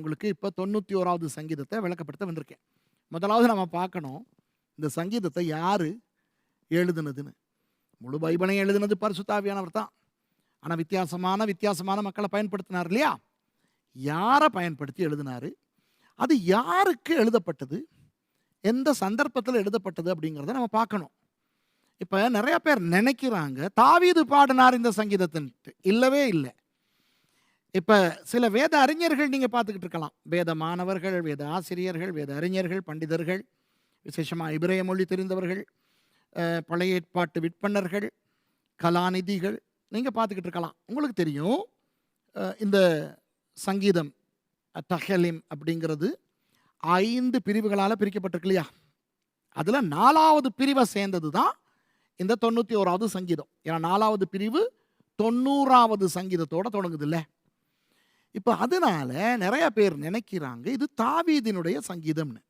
உங்களுக்கு இப்போ தொண்ணூற்றி ஓராவது சங்கீதத்தை விளக்கப்படுத்த வந்திருக்கேன். முதலாவது நம்ம பார்க்கணும் இந்த சங்கீதத்தை யார் எழுதுனதுன்னு. முழு பைபிளையும் எழுதுனது பரிசுத்தாவியானவர் தான். ஆனால் வித்தியாசமான வித்தியாசமான மக்களை பயன்படுத்தினார் இல்லையா? யாரை பயன்படுத்தி எழுதினார்? அது யாருக்கு எழுதப்பட்டது? எந்த சந்தர்ப்பத்தில் எழுதப்பட்டது அப்படிங்கிறத நம்ம பார்க்கணும். இப்போ நிறையா பேர் நினைக்கிறாங்க தாவீது பாடினார் இந்த சங்கீதத்தின்ட்டு. இல்லவே இல்லை. இப்போ சில வேத அறிஞர்கள் நீங்கள் பார்த்துக்கிட்டு இருக்கலாம். வேத மாணவர்கள் வேத ஆசிரியர்கள் வேத அறிஞர்கள் பண்டிதர்கள் விசேஷமாக இபிரய மொழி தெரிந்தவர்கள் பழைய ஏற்பாட்டு விற்பனர்கள் கலாநிதிகள் நீங்கள் பார்த்துக்கிட்டு இருக்கலாம். உங்களுக்கு தெரியும் இந்த சங்கீதம் டஹலிம் தஹலிம் அப்படிங்கிறது ஐந்து பிரிவுகளால் பிரிக்கப்பட்டிருக்கு இல்லையா? அதில் நாலாவது பிரிவை சேர்ந்தது தான் இந்த தொண்ணூற்றி ஓராவது சங்கீதம். ஏன்னா நாலாவது பிரிவு தொண்ணூறாவது சங்கீதத்தோடு தொடங்குது இல்லை? இப்போ அதனால நிறைய பேர் நினைக்கிறாங்க இது தாவீதினுடைய சங்கீதம்னு.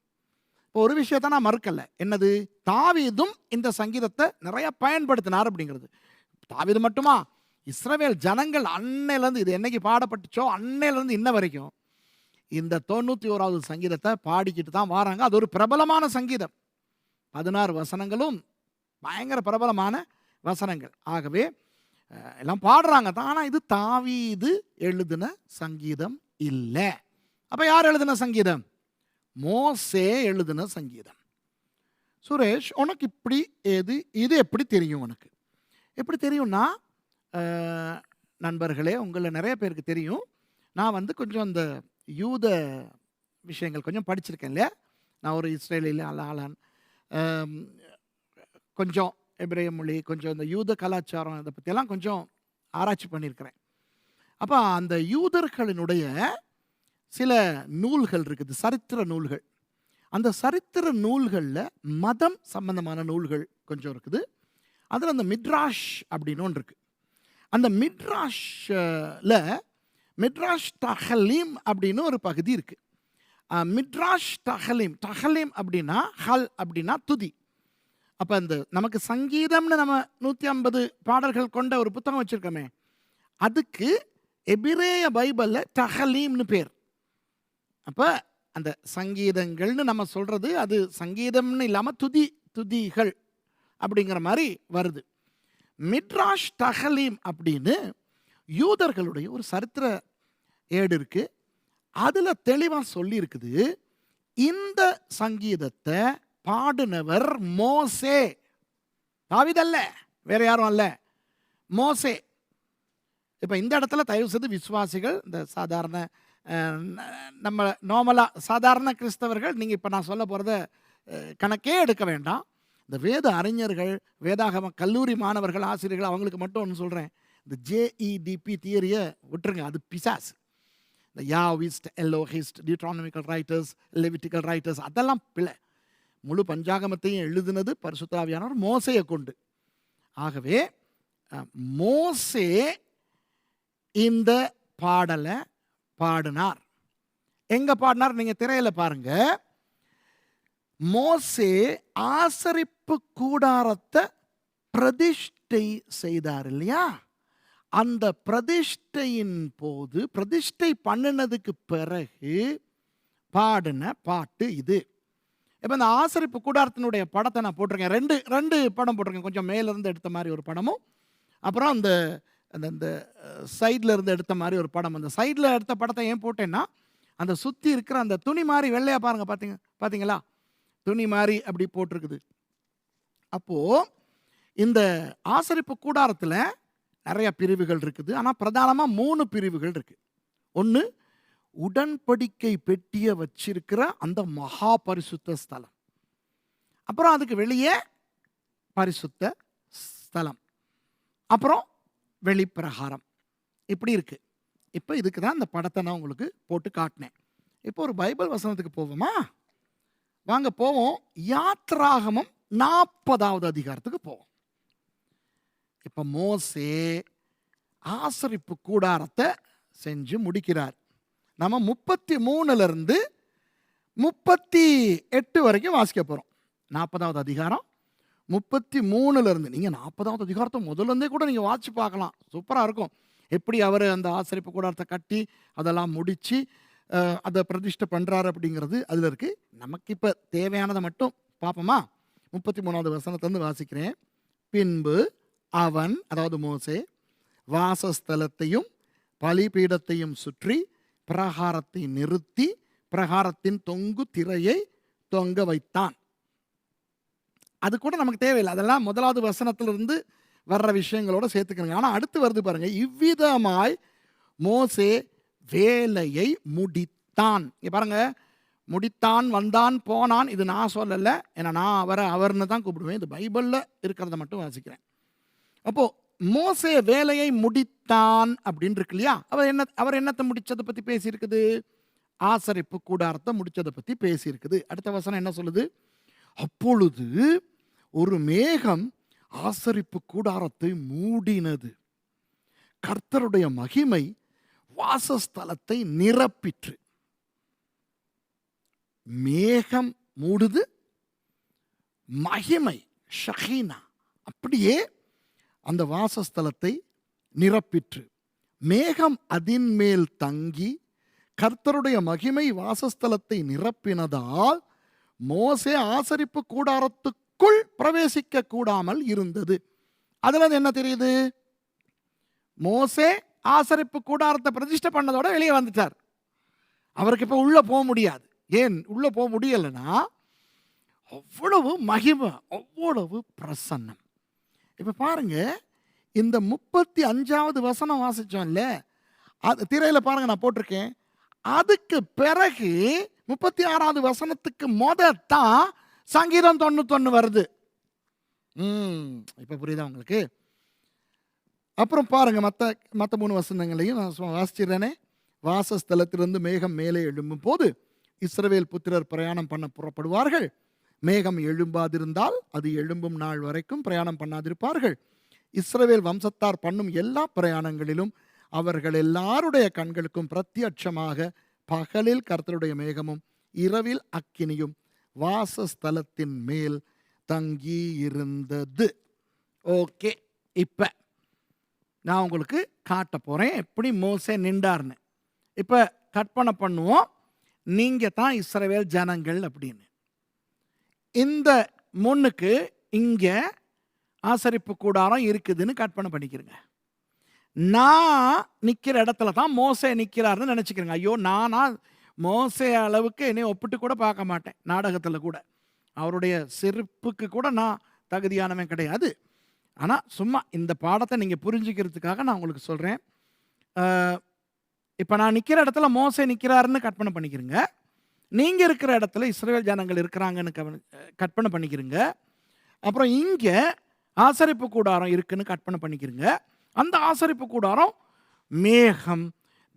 இப்போ ஒரு விஷயத்த நான் மறுக்கலை. என்னது? தாவீதும் இந்த சங்கீதத்தை நிறைய பயன்படுத்தினார் அப்படிங்கிறது. தாவீது மட்டுமா? இஸ்ரவேல் ஜனங்கள் அன்னையிலேருந்து இது என்னைக்கு பாடப்பட்டுச்சோ அன்னையிலேருந்து இன்ன வரைக்கும் இந்த தொண்ணூற்றி ஓராவது சங்கீதத்தை பாடிக்கிட்டு தான் வராங்க. அது ஒரு பிரபலமான சங்கீதம். பதினாறு வசனங்களும் பயங்கர பிரபலமான வசனங்கள். ஆகவே எல்லாம் பாடுறாங்க தான். ஆனால் இது தாவீது எழுதின சங்கீதம் இல்லை. அப்போ யார் எழுதின சங்கீதம்? மோசே எழுதின சங்கீதம். சுரேஷ் உனக்கு இப்படி எது இது எப்படி தெரியும் உனக்கு? எப்படி தெரியும்னா நண்பர்களே உங்களை நிறைய பேருக்கு தெரியும். நான் வந்து கொஞ்சம் அந்த யூத விஷயங்கள் கொஞ்சம் படிச்சிருக்கேன் இல்லையா? நான் ஒரு இஸ்ரேலில் அலாலன் கொஞ்சம் எபிரேய மொழி கொஞ்சம் இந்த யூத கலாச்சாரம் இதை பற்றியெல்லாம் கொஞ்சம் ஆராய்ச்சி பண்ணியிருக்கிறேன். அப்போ அந்த யூதர்களினுடைய சில நூல்கள் இருக்குது சரித்திர நூல்கள். அந்த சரித்திர நூல்களில் மதம் சம்பந்தமான நூல்கள் கொஞ்சம் இருக்குது. அதில் அந்த மிட்ராஷ் அப்படின்னு ஒன்று இருக்குது அந்த மிட்ராஷில் மிட்ராஷ் தஹலீம் அப்படின்னு ஒரு பகுதி இருக்குது மிட்ராஷ் தஹலீம் தஹலீம் அப்படின்னா ஹல் அப்படின்னா துதி. அப்போ அந்த நமக்கு சங்கீதம்னு நம்ம நூற்றி ஐம்பது பாடல்கள் கொண்ட ஒரு புத்தகம் வச்சுருக்கோமே அதுக்கு எபிரேய பைபிளில் டஹலீம்னு பேர். அப்போ அந்த சங்கீதங்கள்னு நம்ம சொல்கிறது அது சங்கீதம்னு இல்லாமல் துதி துதிகள் அப்படிங்கிற மாதிரி வருது. மிட்ராஷ் டஹலீம் அப்படின்னு யூதர்களுடைய ஒரு சரித்திர ஏடு இருக்குது அதில் தெளிவாக சொல்லியிருக்குது இந்த சங்கீதத்தை பாடினவர் மோசே. தாவிதல்ல வேற யாரும் அல்ல. மோசே. இப்போ இந்த இடத்துல தயவு செய்து விசுவாசிகள் இந்த சாதாரண நம்ம நார்மலாக சாதாரண கிறிஸ்தவர்கள் நீங்கள் இப்போ நான் சொல்ல போகிறத கணக்கே எடுக்க வேண்டாம். இந்த வேத அறிஞர்கள் வேதாகம கல்லூரி மாணவர்கள் ஆசிரியர்கள் அவங்களுக்கு மட்டும் ஒன்று சொல்கிறேன் இந்த ஜேஇடிபி தியரியை விட்டுருங்க அது பிசாஸ் இந்த Yahwist Elohist Deuteronomical writers Levitical writers அதெல்லாம் பிள்ளை முழு பஞ்சாகமத்தையும் எழுதினது பரிசுத்தாவியானவர் மோசையை கொண்டு. ஆகவே மோசே இந்த பாடலை பாடினார். எங்க பாடினார்? நீங்க திரையில பாருங்க. மோசே ஆசரிப்பு கூடாரத்தை பிரதிஷ்டை செய்தார் இல்லையா? அந்த பிரதிஷ்டையின் போது பிரதிஷ்டை பண்ணினதுக்கு பிறகு பாடின பாட்டு இது. இப்போ இந்த ஆசரிப்பு கூடாரத்தினுடைய படத்தை நான் போட்டிருக்கேன். ரெண்டு ரெண்டு படம் போட்டிருக்கேன். கொஞ்சம் மேலேருந்து எடுத்த மாதிரி ஒரு படமும் அப்புறம் அந்த அந்த இந்த சைடில் இருந்து எடுத்த மாதிரி ஒரு படம். அந்த சைடில் எடுத்த படத்தை ஏன் போட்டேன்னா அந்த சுற்றி இருக்கிற அந்த துணி மாதிரி வெள்ளையாக பாருங்கள் பார்த்தீங்க பார்த்தீங்களா துணி மாதிரி அப்படி போட்டிருக்குது. அப்போது இந்த ஆசரிப்பு கூடாரத்தில் நிறைய பிரிவுகள் இருக்குது. ஆனால் பிரதானமாக மூணு பிரிவுகள் இருக்குது ஒன்று உடன்படிக்கை பெட்டியை வச்சிருக்கிற அந்த மகா பரிசுத்த ஸ்தலம். அப்புறம் அதுக்கு வெளியே பரிசுத்த ஸ்தலம். அப்புறம் வெளிப்பிரகாரம். இப்படி இருக்கு. இப்போ இதுக்கு தான் இந்த படத்தை நான் உங்களுக்கு போட்டு காட்டினேன். இப்போ ஒரு பைபிள் வசனத்துக்கு போவோமா? வாங்க போவோம். யாத்ராகமம் நாற்பதாவது அதிகாரத்துக்கு போவோம். இப்போ மோசே ஆசரிப்பு கூடாரத்தை செஞ்சு முடிக்கிறார். நம்ம முப்பத்தி மூணுலேருந்து முப்பத்தி எட்டு வரைக்கும் வாசிக்க போகிறோம் நாற்பதாவது அதிகாரம் முப்பத்தி மூணுலேருந்து நீங்கள் நாற்பதாவது அதிகாரத்தை முதல்ல இருந்தே கூட நீங்கள் வாட்சி பார்க்கலாம். சூப்பராக இருக்கும். எப்படி அவர் அந்த ஆசரிப்பு கூடாரத்தை கட்டி அதெல்லாம் முடித்து அதை பிரதிஷ்டை பண்ணுறாரு அப்படிங்கிறது அதில் இருக்குது நமக்கு இப்போ தேவையானதை மட்டும் பார்ப்போமா? முப்பத்தி மூணாவது வசனத்திலேருந்து வாசிக்கிறேன். பின்பு அவன் அதாவது மோசே வாசஸ்தலத்தையும் பலிபீடத்தையும் சுற்றி பிரகாரத்தை நிறுத்தி பிரகாரத்தின் தொங்கு திரையை தொங்க வைத்தான். அது கூட நமக்கு தேவையில்லை. அதெல்லாம் முதலாவது வசனத்திலிருந்து வர்ற விஷயங்களோட சேர்த்துக்கணுங்க. ஆனால் அடுத்து வருது பாருங்க. இவ்விதமாய் மோசே வேலையை முடித்தான். இங்கே பாருங்க. முடித்தான் வந்தான் போனான். இது நான் சொல்லலை. ஏன்னா நான் அவரை அவர்னு தான் கூப்பிடுவேன். இது பைபிளில் இருக்கிறத மட்டும் வாசிக்கிறேன். அப்போது மோசே வேலையை முடித்தான் அப்படின்னு இருக்கு இல்லையா அவர் என்ன அவர் என்னத்தை முடிச்சதை பற்றி பேசியிருக்குது? ஆசரிப்பு கூடாரத்தை முடிச்சதை பற்றி பேசியிருக்குது. அடுத்த வசனம் என்ன சொல்லுது? அப்பொழுது ஒரு மேகம் ஆசரிப்பு கூடாரத்தை மூடினது. கர்த்தருடைய மகிமை வாசஸ்தலத்தை நிரப்பிற்று. மேகம் மூடுது மகிமை ஷஹீனா. அப்படியே அந்த வாசஸ்தலத்தை நிரப்பிற்று. மேகம் அதின் மேல் தங்கி கர்த்தருடைய மகிமை வாசஸ்தலத்தை நிரப்பினதால் மோசே ஆசரிப்பு கூடாரத்துக்குள் பிரவேசிக்க கூடாமல் இருந்தது. அதுல என்ன தெரியுது? மோசே ஆசரிப்பு கூடாரத்தை பிரதிஷ்டை பண்ணதோட வெளியே வந்துட்டார். அவருக்கு இப்போ உள்ள போக முடியாது. ஏன்? உள்ள போக முடியலைன்னா அவ்வளவு மகிமை அவ்வளவு பிரசன்னம். இப்போ பாருங்க இந்த முப்பத்தி அஞ்சாவது வசனம் வாசிச்சோம்ல அது திரையில் பாருங்க நான் போட்டிருக்கேன். அதுக்கு பிறகு முப்பத்தி ஆறாவது வசனத்துக்கு மொதத்தான் சங்கீதம் தொண்ணூத்தொன்று வருது. ம் இப்போ புரியுதா உங்களுக்கு? அப்புறம் பாருங்கள் மற்ற மற்ற மூணு வசனங்களையும் நான் வாசிச்சிடுறேனே. வாசஸ்தலத்திலிருந்து மேகம் மேலே எழும்பும் போது இஸ்ரவேல் புத்திரர் பிரயாணம் பண்ண புறப்படுவார்கள். மேகம் எழும்பாதிருந்தால் அது எழும்பும் நாள் வரைக்கும் பிரயாணம் பண்ணாதிருப்பார்கள். இஸ்ரவேல் வம்சத்தார் பண்ணும் எல்லா பிரயாணங்களிலும் அவர்கள் எல்லாருடைய கண்களுக்கும் பிரத்யட்சமாக பகலில் கர்த்தருடைய மேகமும் இரவில் அக்கினியும் வாசஸ்தலத்தின் மேல் தங்கி இருந்தது ஓகே இப்போ நான் உங்களுக்கு காட்ட போகிறேன் எப்படி மோசே நின்றார்னு. இப்போ கற்பனை பண்ணுவோம். நீங்கள் தான் இஸ்ரவேல் ஜனங்கள் அப்படின்னு. இந்த முன்னுக்கு இங்கே ஆசரிப்பு கூடாரம் இருக்குதுன்னு கற்பனை பண்ணிக்கிறேங்க. நான் நிற்கிற இடத்துல தான் மோசை நிற்கிறாருன்னு நினச்சிக்கிறேங்க. ஐயோ நானா மோசை அளவுக்கு என்னை ஒப்பிட்டு கூட பார்க்க மாட்டேன் நாடகத்தில் கூட. அவருடைய செருப்புக்கு கூட நான் தகுதியானவன் கிடையாது. ஆனால் சும்மா இந்த பாடத்தை நீங்கள் புரிஞ்சுக்கிறதுக்காக நான் உங்களுக்கு சொல்கிறேன் இப்போ நான் நிற்கிற இடத்துல மோசை நிற்கிறாருன்னு கற்பனை பண்ணிக்கிறேங்க. நீங்கள் இருக்கிற இடத்துல இஸ்ரேல் ஜனங்கள் இருக்கிறாங்கன்னு கவனி கற்பனை பண்ணிக்கிறீங்க. அப்புறம் இங்கே ஆசரிப்பு கூடாரம் இருக்குன்னு கற்பனை பண்ணிக்கிறீங்க. அந்த ஆசரிப்பு கூடாரம் மேகம்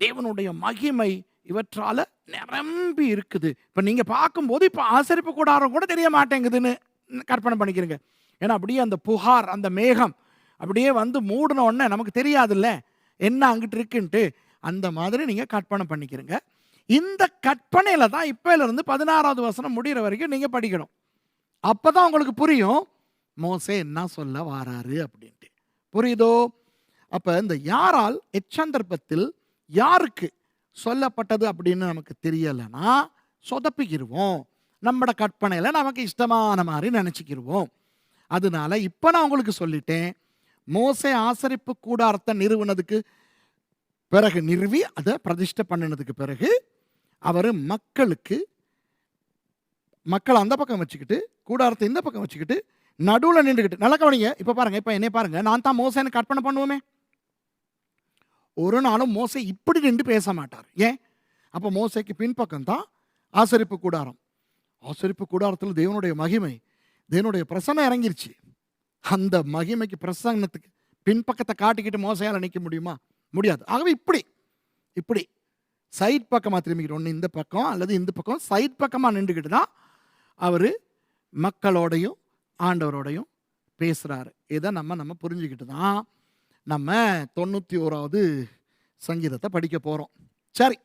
தேவனுடைய மகிமை இவற்றால் நிரம்பி இருக்குது. இப்போ நீங்கள் பார்க்கும்போது இப்போ ஆசரிப்பு கூடாரம் கூட தெரிய மாட்டேங்குதுன்னு கற்பனை பண்ணிக்கிறீங்க. ஏன்னா அப்படியே அந்த புகார் அந்த மேகம் அப்படியே வந்து மூடின உடனே நமக்கு தெரியாதுல்ல. என்ன அங்கிட்டு இருக்குன்ட்டு அந்த மாதிரி நீங்கள் கற்பனை பண்ணிக்கிறீங்க. இந்த கற்பனையில் தான் இப்போலேருந்து பதினாறாவது வசனம் முடிகிற வரைக்கும் நீங்கள் படிக்கணும். அப்போ தான் உங்களுக்கு புரியும் மோசே என்ன சொல்ல வாராரு அப்படின்ட்டு. புரியுதோ? அப்போ இந்த யாரால் எச்சந்தர்ப்பத்தில் யாருக்கு சொல்லப்பட்டது அப்படின்னு நமக்கு தெரியலைன்னா சொதப்பிக்கிடுவோம் நம்மட கற்பனையில் நமக்கு இஷ்டமான மாதிரி நினச்சிக்கிடுவோம் அதனால இப்போ நான் உங்களுக்கு சொல்லிட்டேன் மோசை ஆசரிப்பு கூடாரத்தை நிறுவனதுக்கு பிறகு நிறுவி அதை பிரதிஷ்டை பண்ணினதுக்கு பிறகு அவர் மக்களுக்கு மக்களை அந்த பக்கம் வச்சுக்கிட்டு கூடாரத்தை இந்த பக்கம் வச்சுக்கிட்டு நடுவில் நின்றுக்கிட்டு நல்லா கவனிங்க இப்போ பாருங்க இப்போ என்னை பாருங்க நான் தான் மோசேன்னு கற்பனை பண்ணுவோமே. ஒரு நாளும் மோசை இப்படி நின்று பேச மாட்டார். ஏன்? அப்போ மோசைக்கு பின்பக்கம் தான் ஆசரிப்பு கூடாரம். ஆசரிப்பு கூடாரத்தில் தேவனுடைய மகிமை தேவனுடைய பிரசன்னம் இறங்கிருச்சு. அந்த மகிமைக்கு பிரசன்னத்துக்கு பின்பக்கத்தை காட்டிக்கிட்டு மோசையால் நிற்க முடியுமா? முடியாது. ஆகவே இப்படி இப்படி சைட் பக்கமாக திரும்பிக்கிட்டு ஒன்று இந்த பக்கம் அல்லது இந்த பக்கம் சைட் பக்கமாக நின்றுக்கிட்டு தான் அவர் மக்களோடையும் ஆண்டவரோடையும் பேசுகிறாரு இதை நம்ம நம்ம புரிஞ்சுக்கிட்டு தான் நம்ம தொண்ணூற்றி ஓராவது சங்கீதத்தை படிக்க போகிறோம் சரி.